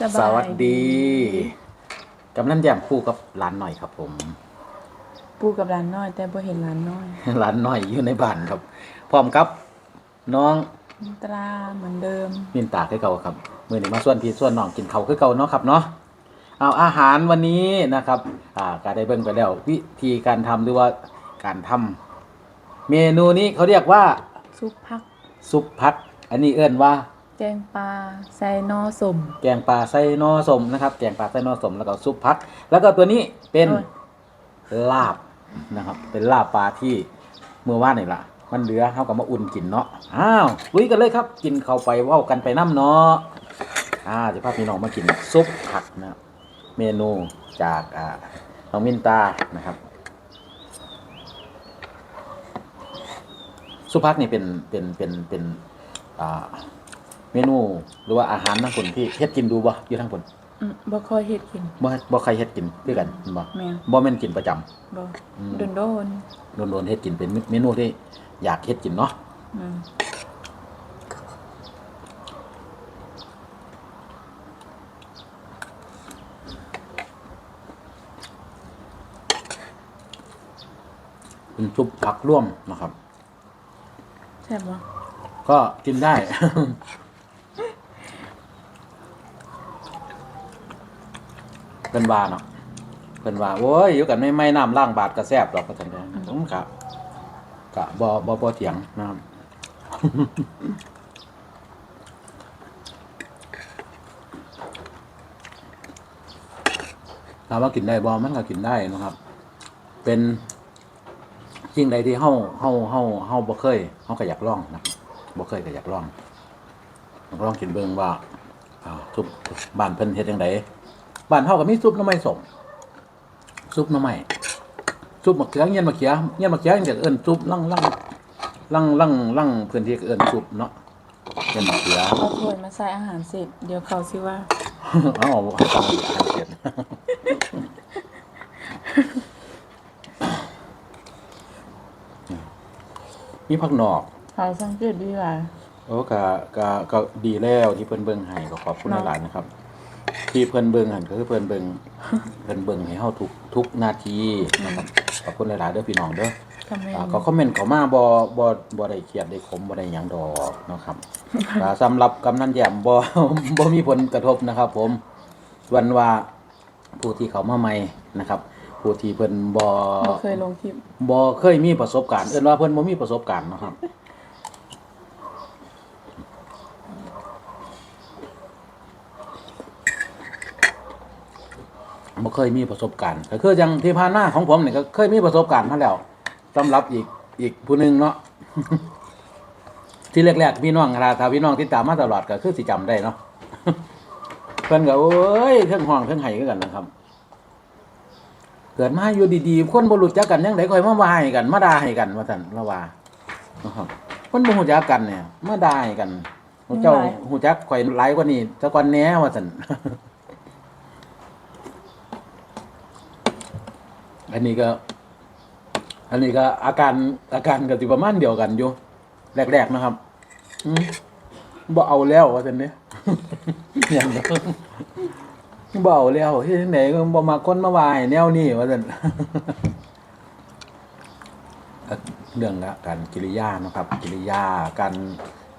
สบาย สวัสดีกำนันแย้มคู่กับหลานหน่อยครับ ผม ปูกับร้านน้อย แต่บ่เห็นร้านน้อยหลานหน่อยอยู่ในบ้านครับ พร้อมครับ น้องตราเหมือนเดิมมินตาคือเก่าครับมือนี้มาส่วนพี่ส่วนน้องกินเขาวคือเก่าเนาะครับเนาะเอาอาหารวันนี้นะครับ อ่าก็ได้เบิ่งไปแล้ว วิธีการทำหรือว่าการทำเมนูนี้เขาเรียกว่า ซุปผักซุปพัก อันนี้เอิ้นว่า แกงปลาใส่นอสมแกงปลาไส้นอสมนะครับ แกงปลาไส้นอสมแล้วก็ซุปพัก แล้วก็ตัวนี้เป็นโอ้ยลาบนะครับ เป็นลาบปลาที่เมื่อวานนี่ล่ะ มันเหลือเขากับมาอุ่นกินเนาะอ้าวลุยกันเลยครับ กินเข้าไปเว้ากันไปน้ำเนาะอ่าจะพาพี่น้องมากินซุปผักนะครับเมนูจากอ่าน้องมินตานะครับ ซุปผักนี่เป็นเป็นเป็นเป็นอ่า เมนูหรือว่าอาหารทั้งคนที่เฮ็ดกินดูบ่อยู่ทั้งคนอืมบ่ค่อยเฮ็ดกินบ่บ่ใครเฮ็ดกินด้วยกันบ่แม่นบ่แม่นกินประจำบ่อืมโดนโดนโดนๆเฮ็ดกินเป็นเมนูที่อยากเฮ็ดกินเนาะๆอืมเป็นซุปผักร่วมนะครับ แซ่บบ่ก็กินได้ เป็นว่าเนาะเป็นว่าโอ้ยอยู่กันไม่ไม่น้ำล่างบาดกระแซบดอกกระสันกันผมกะกะบ่บ่บ่เถียงนะครับถามว่ากินได้บ่มันก็กินได้นะครับ เป็นสิ่งใดที่เฮาเฮาเฮาเฮาบ่เคยเฮาก็อยากลองนะบ่เคยก็อยากลองลองกินเบิ่งว่าอ่าซุปบ้านเพิ่นเฮ็ดจังได บ้านเฮาก็มีซุปหน่อไม้ส้มซุปหน่อไม้ซุปมะเขือเงี้ยนมะเขือเงี้ยนมะเขืออยากเอิ้นซุปลั่งลั่งลั่งลั่งลั่งพื้นที่ก็เอิ้นซุปเนาะเงี้ยนมะเขือเอาถ้วยมาใส่อาหารเสร็จเดี๋ยวเขาสิว่าเอ้าฟังอีกอันเสียนมีผักหนอกเขาสังเกตดีหลายโอ้ก็ก็ก็ดีแล้วที่เพิ่นเบิ่งให้ก็ขอบคุณเนาะหลายๆนะครับ ที่เพิ่นเบิ่งหันก็คือเพิ่นเบิ่งเพิ่นเบิ่งให้เฮาทุกทุกนาทีนะครับขอบคุณหลายๆเด้อพี่น้องเด้อคอมเมนอ่าต์ ก็คอมเมนต์เข้ามาบ่บ่บ่ได้เครียดได้ขมบ่ได้หยังดอกเนาะครับก็สำหรับกำนันแย้มบ่ บ่มีผลกระทบนะครับ ผมส่วนว่าผู้ที่เขามาใหม่นะครับ ผู้ที่เพิ่นบ่ บ่เคยลงคลิป บ่เคยมีประสบการณ์ เอิ้นว่าเพิ่นบ่มีประสบการณ์เนาะครับ เคยมีประสบการณ์ก็คืออย่างที่ผ่านมาของผมนี่ก็เคยมีประสบการณ์มาแล้วสำหรับอีกอีกผู้หนึงเนาะ ที่แรกๆพี่น้องถ้าถ้าพี่น้องที่ตามมาตลอดก็คือสิจำได้เนาะเพิ่นก็โอ้ยเทั้งห้องเทั้งไห้คือกันนะครับ เกิดมาอยู่ดีๆคนบ่รู้จักกันยังไดค่อยมาว่าให้กัน มาด่าให้กันว่าซั่นละว่านะครับคนบ่รู้จักกันเนี่ย มาด่าให้กันเจ้าฮู้จักข่อยหลายกว่านี้ซะก่อนแหน่ว่าซั่น อันนี้ก็ อันนี้ก็อาการอาการก็สิประมาณเดียวกันอยู่แรกๆนะครับอืมบ่เอาแล้วว่าซั่นเด้อย่างนี้บ่เอาแล้วเฮ็ดจังไดก็บ่มาค้นมาว่าให้แนวนี้ว่าซั่นเรื่องละการกิริยานะครับ กิริยาการ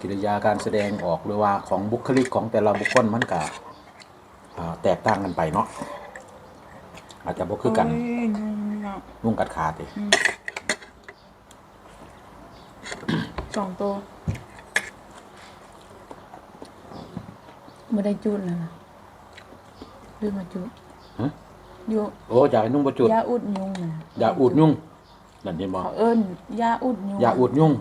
กิริยาการแสดงออกหรือว่าของบุคลิกของแต่ละบุคคลมันก็แตกต่างกันไปเนาะ อาจจะบ่คือกันโยเนาะนุ่งกัดขาดดิสองตัวบ่ได้จุดนะลืมมาจุดฮะอยู่โอ้อยากให้นุ่งประจุดยาอุดยุงนะอย่าอูดยุ่งนั่นเห็นบ่เขาเอิ้นยาอุดยุงอย่าอูดยุ่ง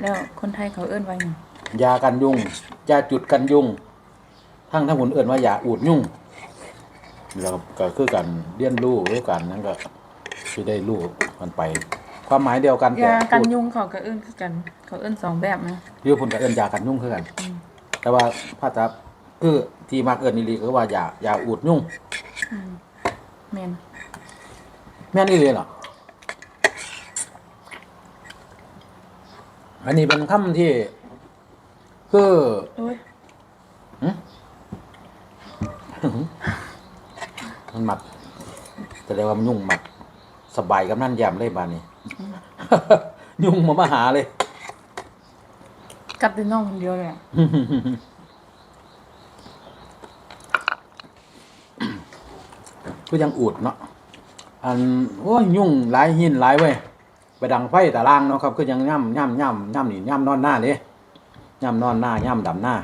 แล้วคนไทยเขาเอิ้นว่าหยังยากันยุงยาจุดกันยุงทั้งทั้งคนเอื่นว่าอย่าอูดยุ่ง แล้วก็คือกันเรียนรู้รู้กันนั่นก็ที่ได้รู้มันไป ความหมายเดียวกันแต่ยากันพูดยุงเขาก็เอิ้นคือกัน เขาเอิ้นสองแบบนะเรียกคนกับเอื่นยากันยุ่งคือกันอืมแต่ว่าภาษาคือที่มากเอื่นนี่ลีก็ว่าอย่าอย่าอูดยุ่งอืมแม่นแม่นนี่เลยเหรออันนี้เป็นคำที่คือ โอ้ย หึ มันหมักแสดงว่ามันยุ่งหมักสบายกับนั่นแยมเลยบานนี้ ยุ่งมามาหาเลย กลับแต่น้องคนเดียวเลยอะก็ยังอูดเนาะอันโอ้ยยุ่งหลายหินหลายเว้ยไปดังไฟแต่ล่างเนาะครับก็ยังย่ำย่ำย่ำย่ำนี่ย่ำนอนหน้าเลยย่ำนอนหน้าย่ำดำหน้า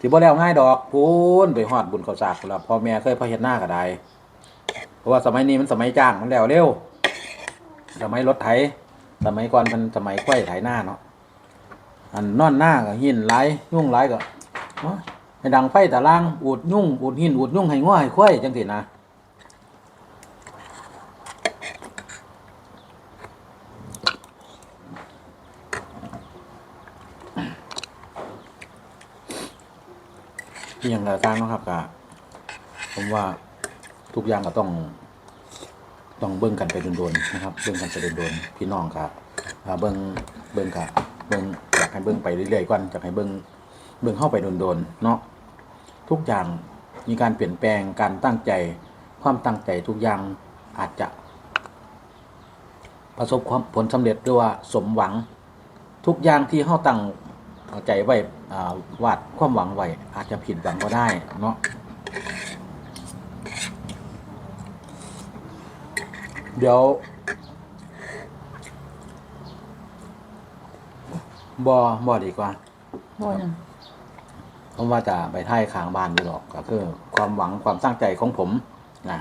ที่บ่แล้วง่ายดอกพูนไปหอดบุญเขาสากแล้วพ่อแม่เคยพอเห็ดหน้าก็ได้เพราะว่าสมัยนี้มันสมัยจ้างมันแล้วเร็ว สมัยรถไถสมัยก่อนมันสมัยควายไถหน้าเนาะอันนอนหน้าก็หินไหลยุ่งไหลก็โอ้ดังไฟแต่ล่างอูดยุ่งอูดหินอูดยุ่งให้ง้อให้ควายจังสินะียังกระสร้างเนาะครับกะผมว่าทุกอย่างก็ต้องต้องเบิ่งกันไปโดนๆนะครับ เบิ่งกันไปโดนๆพี่น้องครับอ่าเบิ่งเบิ่งกะเบิ่งอยากให้เบิ่งไปเรื่อยๆก่อนอยากให้เบิ่งเบิ่งเข้าไปโดนๆเนาะทุกอย่างมีการเปลี่ยนแปลงการตั้งใจ ความตั้งใจทุกอย่างอาจจะ ประสบความผลสำเร็จหรือว่าสมหวังทุกอย่างที่เข้าตั้งใจไว้ วาดความหวังไว้อาจจะผิดหวังก็ได้เนาะเดี๋ยวบอบอดีกว่าบ่ยังผมว่าจะไปท่ายค้างบ้านอยู่หรอกก็คือ ความหวังความตั้งใจของผมนะ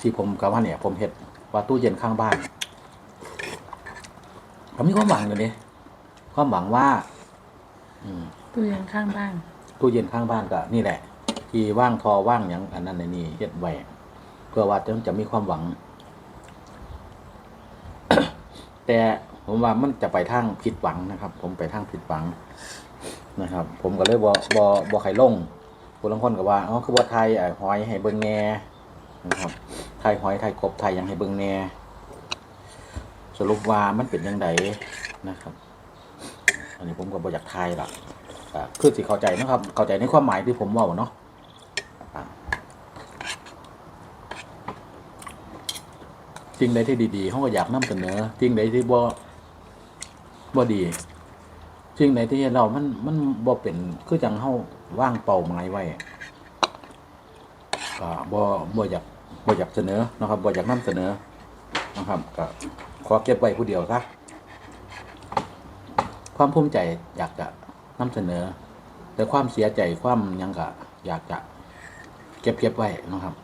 ที่ผมกับว่าเนี่ย ผมเห็ดว่าตู้เย็นข้างบ้านผมมีความหวังอยู่นี่ความหวังว่า อืม ตู้เย็นข้างบ้านตู้เย็นข้างบ้านก็นี่แหละ ที่ว่างทอว่างอย่างอันนั้นในนี่เฮ็ดไว้เพื่อว่าจะจะมีความหวัง แต่ผมว่ามันจะไปทางผิดหวังนะครับ ผมไปทางผิดหวังนะครับ ผมก็เลยบ่บ่บ่ไข่ลงผู้ลางคนก็ว่าอ๋อคือว่าไทยไอ้หอยให้เบิ่งแหน่นะครับไทยหอยไทยกบไทยยังให้เบิ่งแหน่สรุปว่ามันเป็นยังไงนะครับ อันนี้ผมก็บ่อยากไทยละ อ่าคือสิเข้าใจนะครับ เข้าใจในความหมายที่ผมว่าเนาะอ่าสิ่งใดที่ดีๆเขาก็อยากนำเสนอสิ่งใดที่บ่บ่ดีสิ่งใดที่เรา มัน มันบ่เป็น คือจังเฮาว่างเป้าหมายไว้ก็บ่บ่อยากบ่อยากเสนอนะครับบ่อยากนำเสนอนะครับก็ขอเก็บไว้ผู้เดียวซะความภูมิใจอยากจะ นำเสนอ แต่ความเสียใจความหยังกะอยากจะ เก็บเก็บไว้นะครับ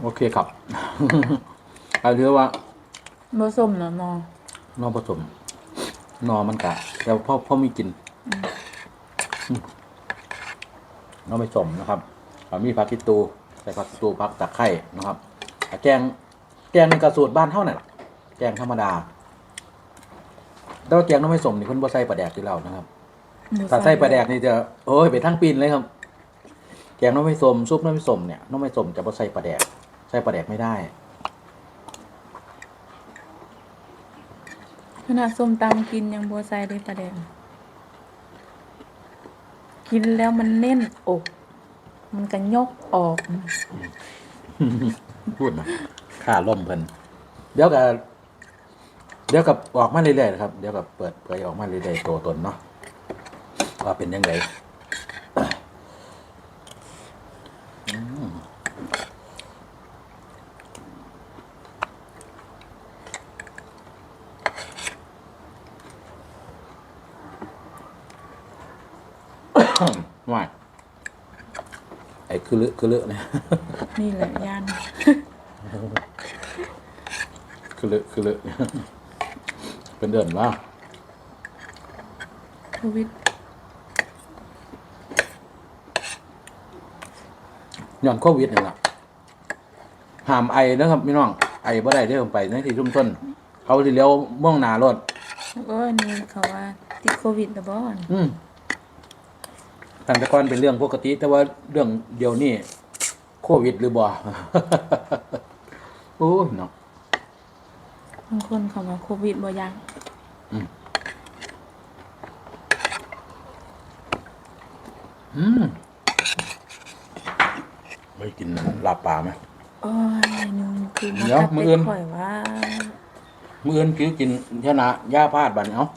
โอเคครับเอาเรียกว่าบ่ส้มเนาะนอนอผสมนอมันกะแต่พ่อพ่อมีกินอืม นอไม่สมนะครับอ่ามีผักกิตูใส่ผักกิตูผักตะไคร่นะครับอ่าแกงแกงในกระสูตรบ้านเท่านั่นล่ะแกงธรรมดาแต่ว่าแกงน้องไม่สมนี่เพิ่นบ่ใส่ปลาแดกที่เรานะครับบ่ถ้าใส่ปลาแดกนี่จะโอ้ยไปทั้งปีนเลยครับ แกงน้องไม่สมซุปน้องไม่สมเนี่ยน้องไม่สมจะบ่ใส่ปลาแดกใส่ปลาแดกไม่ได้ขนาดส้มตำกินยังบ่ใส่ได้ปลาแดง กินแล้วมันแน่นอก มันก็ยกออก พูดนะข่าล่มเพิ่นเดี๋ยวกับเดี๋ยวกับออกมาเรื่อยๆนะครับ เดี๋ยวกับเปิดเผยออกมาเรื่อยๆตัวตนเนาะว่าเป็นยังไงอืมว่า ไอ้คือลึคือลึเนี่ยนี่แหละย่านคือลึคือลึเป็นเดินว่าโควิดย้อนโควิดนี่แหละห้ามไอนะครับพี่น้องไอบ่ได้เด้อไปในที่ชุมชนเขาสิเลี้ยวม่วงหนารถโอ้ยนี่เขาว่าติดโควิดแล้วบ่อืม ทางแต่ก่อนเป็นเรื่องปกติ แต่ว่าเรื่องเดียวนี้โควิดหรือบ่โอ้ยเนาะบางคนเขาว่าโควิดบ่ยังอืมไปกินลาบปลาไหมโอ้ยนึงคือเดี๋ยวมื้ออื่นข่อยว่ามื้ออื่นคือกินชนะยาพาดบัดนี้เอ้า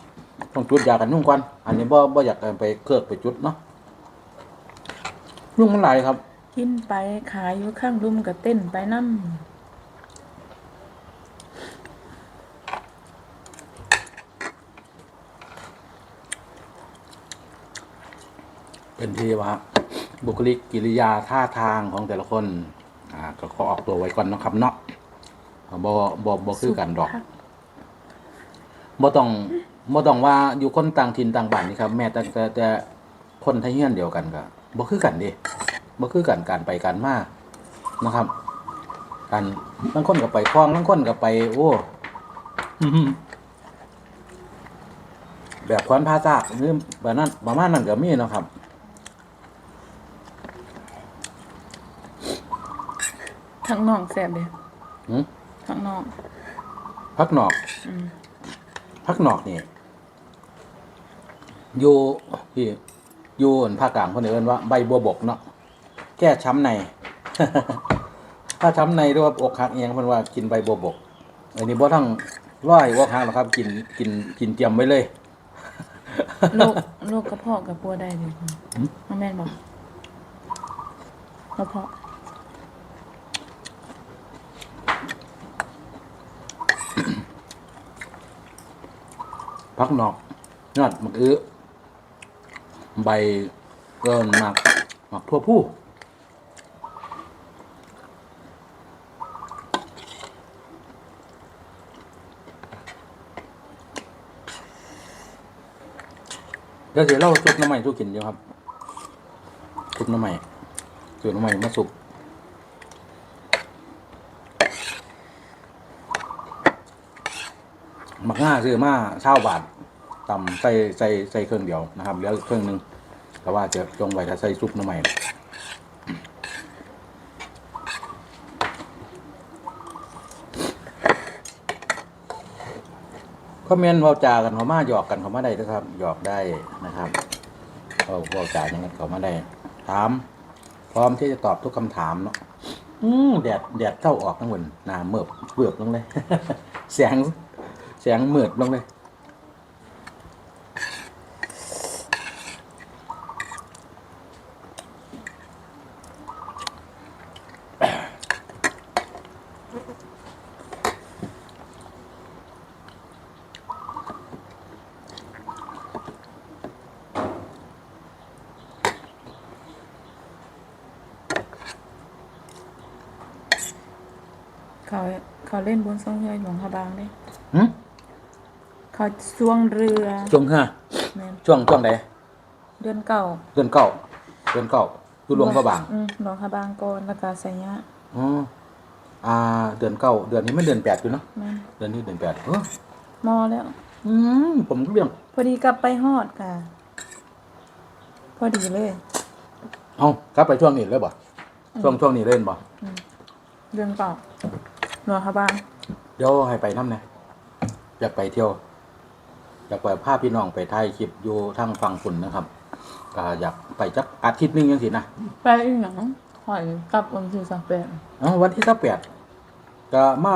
ต้องจุดยากันนุ่งก่อนอันนี้บ่บ่อยากเอาไปเคลือกไปจุดเนาะ ยุ่งมันหลายครับ กินไปขายอยู่ข้างรุมก็เต้นไปนำเป็นที่ว่าบุคลิกกิริยาท่าทางของแต่ละคน อ่า ก็ขอออกตัวไว้ก่อนเนาะครับเนาะบ่บ่บ่คือกันดอกสุภาพบ่ต้องบ่ต้องว่าอยู่คนต่างถิ่นต่างบ้านนี่ครับ แม้แต่แต่แต่คนไทยเฮียนเดียวกันก็ บ่คือกันเดิบ่คือกันการไปการมานะครับการบางคนก็ไปคลองบางคนก็ไป โอ้อื้อหือแบบควันพาซากหรือแบบนั้นประมาณนั้นก็มีเนาะครับข้างนอกแซ่บเด้หืมข้างนอกพักนอกอืมพักนอกนี่อยู่ที่อ ยู่อันภาคกลางคนเอิ้นว่าใบบัวบกเนาะแก้ช้ำใน ถ้าช้ำในหรือว่าอกหักเองเพิ่นว่ากินใบบัวบกอันนี้บ่ทั้งร้อยอกหักหรอกครับ กินกินกินเตรียมไว้เลยโรคโรคกระเพาะกับปัวได้เลยหืมน้องแม่นบอกกระเพาะพักนอกยอดมักอื้อ ใบเกินหมักหมักทั่วผู้เดี๋ยวเดี๋ยวเราซุปน้ำใหม่ทุกกินอยู่ครับซุปน้ำใหม่ซุปน้ำใหม่มาสุกหมักง่าซื้อมาเช่าบาท ตำใส่ใส่ใส่เครื่องเดียวนะครับเหลือเครื่องหนึงแต่ว่าจะจงไว้ถ้าใส่ซุปน้ำใหม่คอมเมนต์เว้าจากันเขามาหยอกกันเขามาได้นะครับหยอกได้นะครับเขาเว้าจาอย่างนั้นเขามาได้ ถาม พร้อมที่จะตอบทุกคำถามเนาะอืมแดดแดดเข้าออกทั้งวันหนาเมือบเบือบลงเลย แสงแสงเมือดลงเลย เขาเขาเล่นบนสองเรือหลวงพระบางเด้ หืม เขาสวงเรือช่วงห้าแม่นช่วงช่วงใดเดือนเก่าเดือนเก้าเดือนเก้าคือหลวงพระบางอืมหลวงพระบางก่อนแล้วก็ไสยะอ๋ออ่า เดือนเก้าเดือนนี้ไม่เดือนแปดอยู่เนาะแม่นเดือนนี้เดือนแปดเออมอแล้ว อืมผมก็เรื่องพอดีกลับไปฮอดค่ะ พอดีเลย เอากลับไปช่วงนี้เลยบ่ช่วงช่วงนี้เล่นบ่เดือนเก่าหลวงพระบางเดี๋ยวให้ไปน้ำเนี่ยอยากไปเที่ยว อยากไปพาพี่น้องไปถ่ายคลิปอยู่ทางฝั่งฝุ่นนะครับก็อยากไปจักอาทิตย์หนึงยังสินะไปอีกหนังหอยกลับวันที่สามแปดอ๋อวันที่สิบแปดก็มา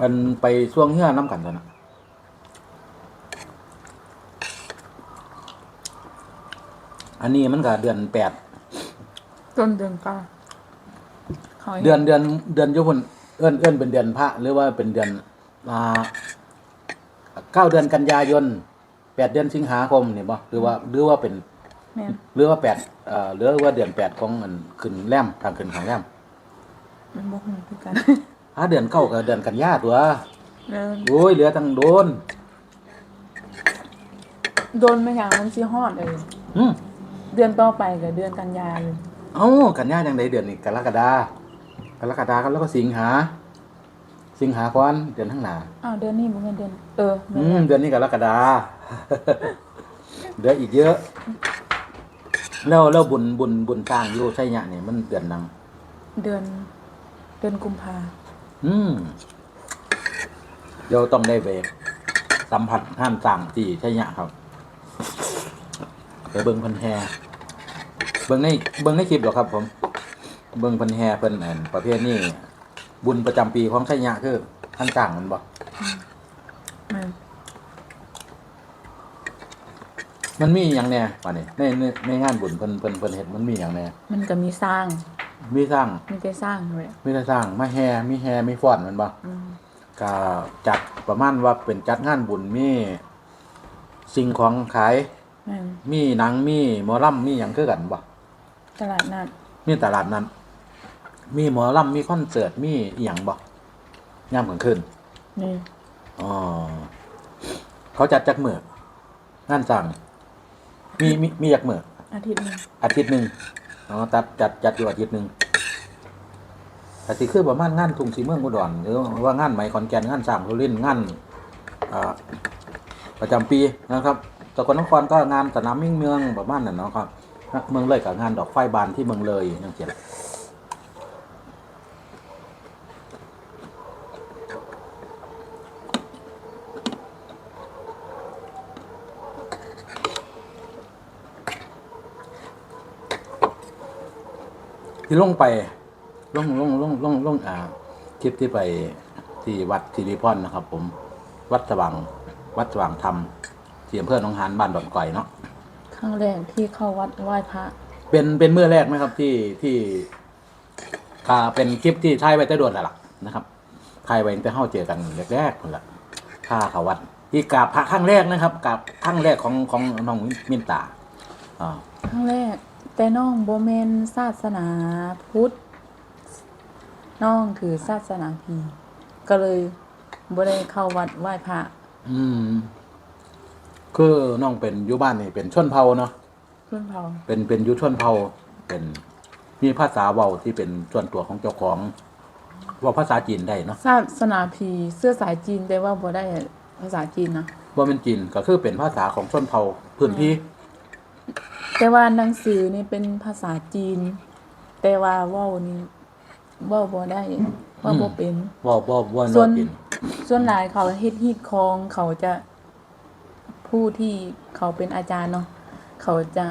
อันไปช่วงเฮือน้ำกันตอนนะอันนี้มันก็เดือนแปด ต้นเดือนเก้าเขาเดือนเดือนเดือนอยุพนเอื้อนเอื้อนเป็นเดือนพระหรือว่าเป็นเดือนอ่า เก้าเดือนกันยายนแปดเดือนสิงหาคมนี่บ่หรือว่าหรือว่าเป็นแม่นหรือว่าแปดเอ่อหรือว่าเดือนแปดของอันขึ้นแรมทางขึ้นของแรมมันบอกเหมือนกันอ่าเดือนเก้ากับเดือนกันยาตัวเดินโอ้ยเหลือทั้งโดนโดนไม่อย่างมันซีฮอดเลยอืมเดือนต่อไปกับเดือนกันยาเลยเอ้ากันยาจังไดเดือนนี้กรกฎากรกฎาก็แล้วก็สิงหา สิงหาก่อนเดือนข้างหน้าอ้าวเดือนนี้บ่แม่นเดือนเออแม่อืนมแล้วเดือนนี้กรกฎาเหลืออีกเยอะ แล้วแล้วบุญบุญบุญสร้างอยู่ใช่ยะเนี่ยมันเดือนนัง เดือน เดือนกุมภาอืมเดี๋ยวต้องได้ไปสัมผัสห้ามสั่งที่ใช่เนี่ยครับไปเบิ้งเพันแฮเบิ้งในเบิ้งในคลิปหรอกครับ ผม เบิ้งเพันแฮเพิ่นอันประเภทนี้ บุญประจำปีของใช่เนี่ยคือท่านสั่งมันบอกมันมันมีอย่างแน่ป่ะนี่ในในในงานบุญเพิ่นเพิ่นเพิ่นเห็นมันมีอย่างแน่มันก็มีสร้าง มีสร้าง มีแต่สร้างเลยมีแต่สร้างมาแฮมีแฮมีฟ้อนแมันบ่อืมก็จัดประมาณว่าเป็นจัดงานบุญมีสิ่งของขาย แมันมีหนังมีหมอลำมีอย่างคือกันบ่ตลาดนัดมีตลาดนั้น มีหมอลำมีคอนเสิร์ตมีอหย่างบ่ยามกลางคืนนี่อ๋อเขาจัดจักมื้องานสั่งมีมีมีจักมื้ออาทิตย์หนึงอาทิตย์หนึ่งอ๋อจัดจัดจัดอยู่อาทิตย์หนึ่งแต่สิคือประมาณงานทุ่งสีเมืองอุดรหรือว่างานไหมขอนแก่นงานสร้างโรลินงานอ่าประจำปีนะครับสกลนครก็งานสนามมิ่งเมืองประมาณนั้นเนาะครับ เมืองเลยกับงานดอกไฟบานที่เมืองเลยนั่นเอง ลงไปลงลงลงลงลงอ่าคลิปที่ไปที่วัดสิริพรนะครับ ผม วัดสว่างวัดสว่างธรรมที่อำเภอหนองหานบ้านดอนก่อยเนาะครั้งแรกที่เข้าวัดไหว้พระเป็นเป็นเมื่อแรกไหมครับที่ที่อ่าเป็นคลิปที่ถ่ายไว้แต่โดนแล้วล่ะนะครับถ่ายไว้ตั้งแต่เข้าเจอกันแรกๆคนละข้าเขาวัด ที่กราบพระครั้งแรกนะครับกราบครั้งแรกของของน้องมินตาอ่าครั้งแรก แต่น้องโบเมนศาสนาพุทธน้องคือศาสนาพีก็เลยบ่ได้เข้าวัดไหว้พระอืม คือน้องเป็นอยุบ้านนี่เป็นชนเผ่าเนาะเพื่อนเผาเป็นเป็นอยุชนเผ่าเป็นมีภาษาเว้าที่เป็นส่วนตัวของเจ้าของเว่าภาษาจีนได้เนาะศาสนาพีเสื้อสายจีนแต่ว่าบ่ได้ภาษาจีนนะ ว่าเป็นจีนก็คือเป็นภาษาของชนเผ่าพื้นที่ แต่ว่าหนังสือนี่เป็นภาษาจีน แต่ว่าเว้านี่เว้าบ่ได้เว่าบ่เป็น ว่าว่าว่าส่วนจีนส่วนหลายเขาเฮ็ดฮีดคองเขาจะผู้ที่เขาเป็นอาจารย์เนาะเขาจะ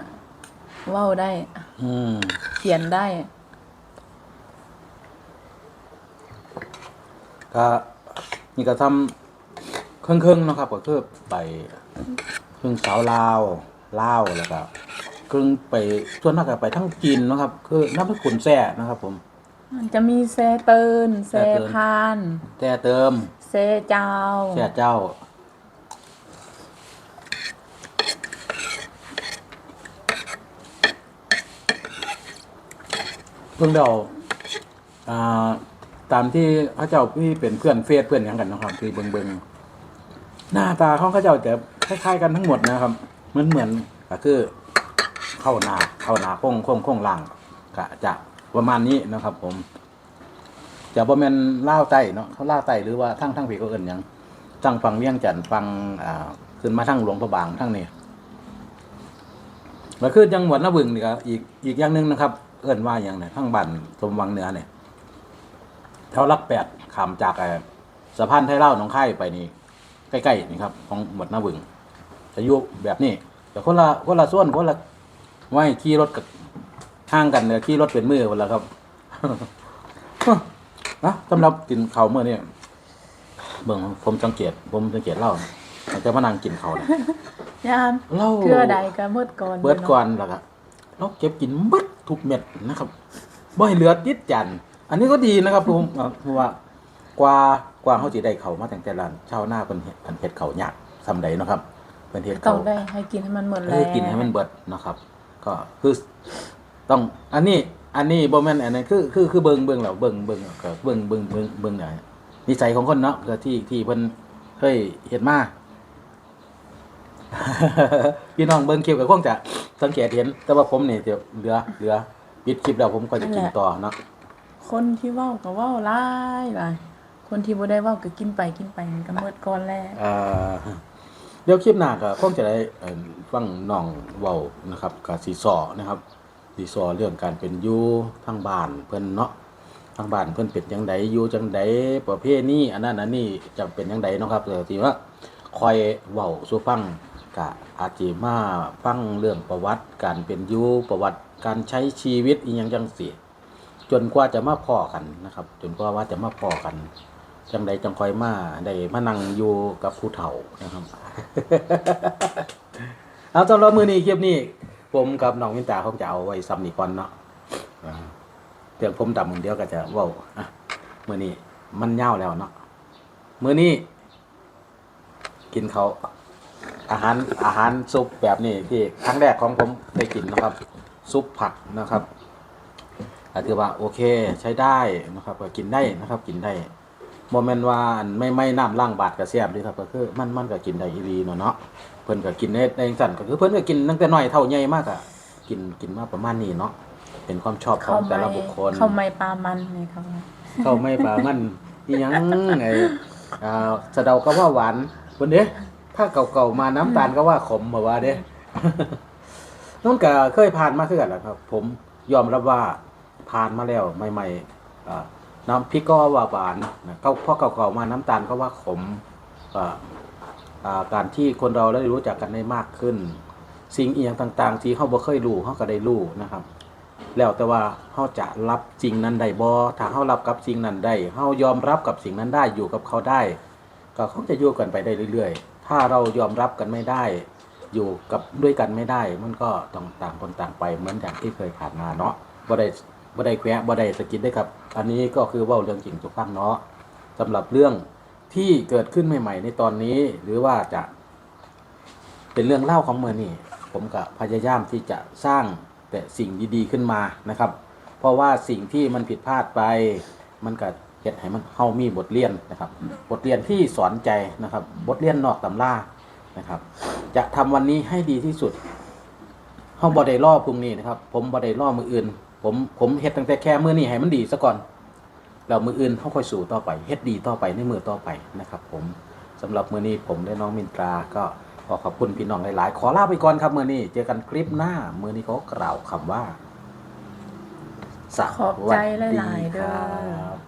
เว้าได้อืมเขียนได้ ก็นี่ก็ทำเครื่องๆเนาะครับ ก็คือไปเครื่องสาวลาวลาวแล้วก็ เครื่องไปส่วนมากก็ไปทั้งจีนเนาะครับ คือน้ำพริกขุนแซ่นะครับ ผม มันจะมีแซเตินแซแซ่เตินพานแซ่เติมแซเจ้าแซ่เจ้า เพิ่งเดาอ่าตามที่เขาเจ้าพี่เป็นเพื่อนเฟซเพื่อนหยังกันเนาะครับที่เบิงเบิงหน้าตาของเขาเจ้าจะคล้ายๆกันทั้งหมดนะครับ เหมือนเหมือนก็คือ เข้านาเข้านาโค้งโค้งโค้งล่างก็จะประมาณนี้นะครับ ผม จะบ่แม่นล่าวไต้เนาะเขาล่าวไต้หรือว่าทั้งทั้งผีก็เอิ้นหยังทั้งฟังเวียงจันทน์ฟังอ่าขึ้นมาทั้งหลวงพระบางทั้งนี้แล้วคือจังหวัดนาบึงนี่ก็อีกอีกอย่างหนึ่งนะครับ เอิ้นว่าอย่างเนี่ยทั้งบ้านสมวังเหนือเนี่ยแถวลักแปดขามจากไอ้สะพานไทยเล่าหนองคายไปนี่ใกล้ๆนี่ครับ ของหมวดนาบึงจะอยู่แบบนี้แต่คนละคนละส่วนคนละ ไว้ขี่รถกับห่างกันเนี่ยขี่รถเป็นมือคนละครับนะสำหรับกินเขาวเมื่อนี้เบิ่งผมสังเกต ผมสังเกตเล่ามันจะมานั่งกินเขาวเนี่ยยามเล่าเพื่อใดก็เมิดก่อนเบิดก่อนแล้วก็เราเก็บกินเบิดทุกเม็ดนะครับบ่ให้เหลือติดจันอันนี้ก็ดีนะครับผมอ่าเพราะว่ากว่ากว่าเขาสิได้เขาวมาแต่งแต่ร้านชาวนาเพิ่นเฮ็ดอันเฮ็ดเขาวยากซำใดเนาะครับเพิ่นเฮ็ดต้อเขางได้ให้กินให้มันหมดเอแล้วอกินให้มันเบิดนะครับ ก็คือต้องอันนี้อันนี้บ่แม่นอันนั้นคือคือคือเบิ่งเบิ่งแล้วเบิ่งเบิ่งก็เบิ่งเบิ่งเบิ่งเบิ่งได้นิสัยของคนเนาะก็ที่ที่เพิ่นเคยเฮ็ดมาพี่น้องเบิ่งคลิปก็คงจะสังเกตเห็น แต่ว่าผมนี่เดี๋ยวเหลือเหลือปิดคลิปแล้วผมก็จะกินต่อเนาะคนที่เว้าก็เว้าหลายหลายคนที่บ่ได้เว้าก็กินไปกินไปมันก็เมิดก่อนแล้ว เดี๋ยวคลิปหน้าก็คงจะได้ฟังน้องเว้านะครับกับสีสอนะครับสีสอเรื่องการเป็นอยู่ทางบ้านเพิ่อนเนาะทางบ้านเพิ่อนเป็นจังไดอยู่จังไดประเภทนี้อันนั้นอันนี้จะเป็นจังไดเนาะครับแต่ทีว่าคอยเว้าสู่ฟังก็อาจิมาฟังเรื่องประวัติการเป็นอยู่ประวัติการใช้ชีวิตอีหยังจังซี่จนกว่าจะมาพอกันนะครับ จนกว่าว่าจะมาพอกัน จังใดจังคอยมาได้มานั่งอยู่กับผู้เฒ่านะครับ เอาสำหรับมือนี้คลิปนี้ ผมกับน้องวินตาคงจะเอาไว้ซ้ำนี่ก่อนเนาะอ่าเรื่องผมดำเดียวก็จะว้าอะมือนี้มันเน่าแล้วเนาะมือนี้ กินเขาอาหารอาหารซุปแบบนี้ที่ครั้งแรกของผมได้กินนะครับ ซุปผักนะครับถือว่าโอเคใช้ได้นะครับก็กินได้นะครับกินได้ โมเมนต์ว่าอันไม่ไม่น้ำล่างบาดกระเสียบดีครับก็คือมันมันก็กินได้อีหลีเนาะเนาะเพิ่นก็กินในในสั่นก็คือเพิ่นก็กินตั้งแต่น้อยเท่าใหญ่มากอะกินกินมาประมาณนี้เนาะเป็นความชอบขอเข้างแต่ไม่ละบุคคลเข้าไม่ปลามันไงเขาว่าเข้าไม่ปลามันอีหยังไอ้อ่าสะเดาก็ว่าหวานเพิ่นเด้ถ้าเก่าๆมาน้ำตาลก็ว่าขมบ่ว่าเด้นั่นก็เคยผ่านมาคือกันแหละครับ ผมยอมรับว่าผ่านมาแล้วใหม่ๆอ่า น้ำพริกก็ว่าหวานนะเขาพอเก่าๆมาน้ำตาลก็ว่าขมการที่คนเราได้รู้จักกันได้มากขึ้น สิ่งเอียงต่าง ๆ ที่เขาบ่เคยรู้เขาก็ได้รู้นะครับ แล้วแต่ว่าเขาจะรับสิ่งนั้นได้บ่ถ้าเขารับกับสิ่งนั้นได้เขายอมรับกับสิ่งนั้นได้อยู่กับเขาได้ ก็เขาจะอยู่กันไปได้เรื่อย ๆ ถ้าเรายอมรับกันไม่ได้ อยู่กับด้วยกันไม่ได้ มันก็ต้องต่างคนต่างไปเหมือนอย่างที่เคยผ่านมาเนาะบ่ได้บ่ได้แควะบ่ได้สกิดได้ครับ อันนี้ก็คือว่าเรื่องจริงทุกครั้งเนาะสำหรับเรื่องที่เกิดขึ้นใหม่ ๆ ในตอนนี้ หรือว่าจะเป็นเรื่องเล่าของเมื่อนี่ผมก็พยายามที่จะสร้างแต่สิ่งดีๆขึ้นมานะครับ เพราะว่าสิ่งที่มันผิดพลาดไป มันก็เฮ็ดให้มันเฮามีบทเรียนนะครับ บทเรียนที่สอนใจนะครับ บทเรียนนอกตำรานะครับ จะทำวันนี้ให้ดีที่สุดเฮาบ่ได้รอพรุ่งนี้นะครับ ผมบ่ได้รอมืออื่น ผมผมเฮ็ดตั้งแต่แค่มื้อนี้ให้มันดีซะก่อนแล้วมืออื่นเฮาค่อยสู่ต่อไปเฮ็ดดีต่อไปในมือต่อไปนะครับ ผมสำหรับมื้อนี้ผมและน้องมินตราก็ขอขอบคุณพี่น้องหลายๆ ขอลาไปก่อนครับมื้อนี้เจอกันคลิปหน้ามื้อนี้ขอกล่าวคำว่าสขอบใจวัสดีหลายๆเด้อครับ